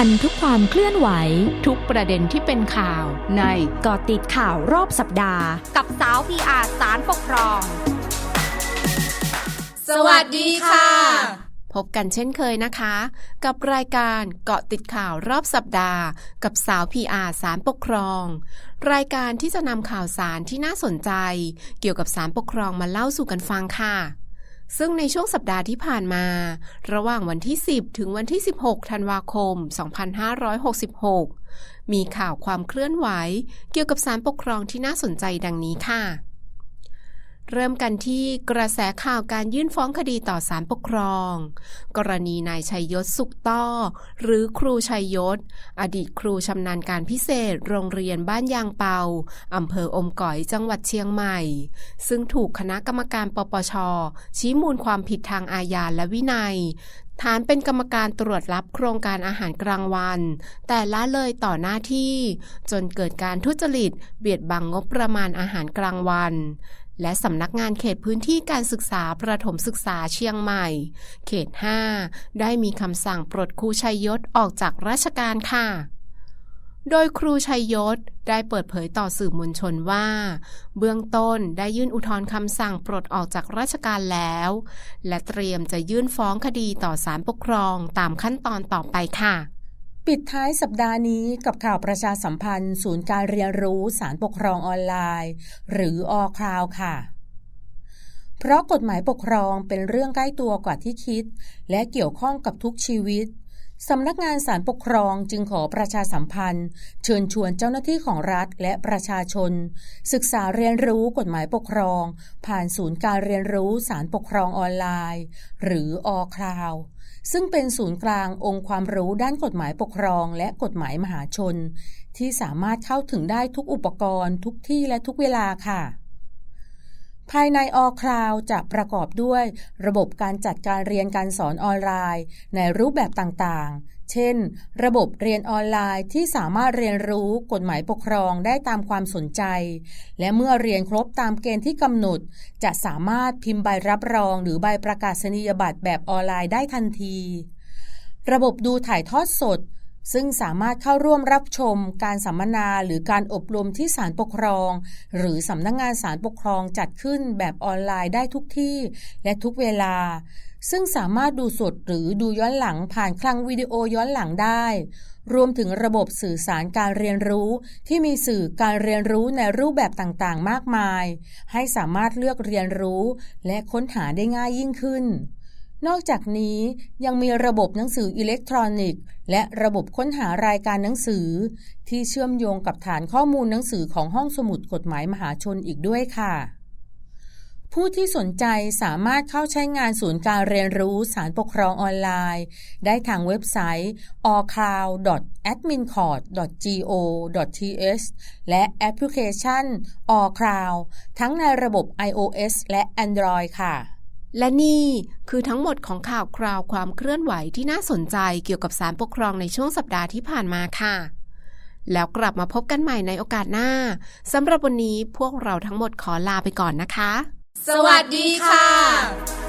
ทันทุกความเคลื่อนไหว ทุกประเด็นที่เป็นข่าวในเกาะติดข่าวรอบสัปดาห์ กับสาวพีอาสารปกครอง สวัสดีค่ะ พบกันเช่นเคยนะคะ กับรายการเกาะติดข่าวรอบสัปดาห์ กับสาวพีอาสารปกครอง รายการที่จะนำข่าวสารที่น่าสนใจ เกี่ยวกับสารปกครองมาเล่าสู่กันฟังค่ะ ซึ่งในช่วงสัปดาห์ที่ผ่านมา ระหว่างวันที่ 10 ถึงวันที่ 16 ธันวาคม 2566 มีข่าวความเคลื่อนไหว เกี่ยวกับสารปกครองที่น่าสนใจดังนี้ค่ะ เริ่มกันที่กระแสข่าวการยื่นฟ้องคดีต่อศาลปกครอง กรณีนายชัยยศสุขต้อ หรือครูชัยยศ อดีตครูชำนาญการพิเศษโรงเรียนบ้านยางเปาอำเภออมก๋อยจังหวัดเชียงใหม่ ซึ่งถูกคณะกรรมการปปช ชี้มูลความผิดทางอาญาและวินัยฐานเป็นกรรมการตรวจรับโครงการอาหารกลางวัน แต่ละเลยต่อหน้าที่ จนเกิดการทุจริต เบียดบังงบประมาณอาหารกลางวัน และสำนักงานเขตพื้นที่การศึกษาประถมศึกษาเชียงใหม่ เขต 5 ได้มีคำสั่งปลดครูชัยยศออกจากราชการค่ะ โดยครูชัยยศได้เปิดเผยต่อสื่อมวลชนว่า เบื้องต้นได้ยื่นอุทธรณ์คำสั่งปลดออกจากราชการแล้ว และเตรียมจะยื่นฟ้องคดีต่อศาลปกครองตามขั้นตอนต่อไปค่ะ ปิดท้ายสัปดาห์นี้กับข่าวประชาสัมพันธ์ ศูนย์การเรียนรู้สารปกครองออนไลน์ หรืออคราวค่ะ เพราะกฎหมายปกครองเป็นเรื่องใกล้ตัวกว่าที่คิด และเกี่ยวข้องกับทุกชีวิต สำนักงานสารปกครองจึงขอประชาสัมพันธ์ เชิญชวนเจ้าหน้าที่ของรัฐและประชาชน ศึกษาเรียนรู้กฎหมายปกครอง ผ่านศูนย์การเรียนรู้สารปกครองออนไลน์ หรืออคราวซึ่งเป็นศูนย์กลางองค์ความรู้ด้านกฎหมายปกครองและกฎหมายมหาชน ที่สามารถเข้าถึงได้ทุกอุปกรณ์ ทุกที่และทุกเวลาค่ะ ภายในอคลาวจะประกอบด้วย ระบบการจัดการเรียนการสอนออนไลน์ ในรูปแบบต่างๆ เช่น ระบบเรียนออนไลน์ที่สามารถเรียนรู้กฎหมายปกครองได้ตามความสนใจ และเมื่อเรียนครบตามเกณฑ์ที่กำหนด จะสามารถพิมพ์ใบรับรอง หรือใบประกาศนียบัตรแบบออนไลน์ได้ทันที ระบบดูถ่ายทอดสด ซึ่งสามารถเข้าร่วมรับชมการสัมมนาหรือการอบรมที่ศาลปกครอง หรือสำนักงงานศาลปกครองจัดขึ้นแบบออนไลน์ได้ทุกที่และทุกเวลา ซึ่งสามารถดูสดหรือดูย้อนหลังผ่านคลังวิดีโอย้อนหลังได้ รวมถึงระบบสื่อสารการเรียนรู้ ที่มีสื่อการเรียนรู้ในรูปแบบต่างๆ มากมาย ให้สามารถเลือกเรียนรู้ และค้นหาได้ง่ายยิ่งขึ้น นอกจากนี้ยังมีระบบหนังสืออิเล็กทรอนิกส์ และระบบค้นหารายการหนังสือ ที่เชื่อมโยงกับฐานข้อมูลหนังสือของห้องสมุดกฎหมายมหาชนอีกด้วยค่ะ ผู้ที่สนใจสามารถเข้าใช้งานศูนย์การเรียนรู้สารปกครองออนไลน์ ได้ทางเว็บไซต์ allcloud.admincourt.go.th และแอปพลิเคชัน allcloud ทั้งในระบบ iOS และ Android ค่ะ และนี่คือทั้งหมดของข่าวคราวความเคลื่อนไหวที่น่าสนใจเกี่ยวกับสารปกครองในช่วงสัปดาห์ที่ผ่านมาค่ะ แล้วกลับมาพบกันใหม่ในโอกาสหน้าสำหรับวันนี้พวกเราทั้งหมดขอลาไปก่อนนะคะ สวัสดีค่ะ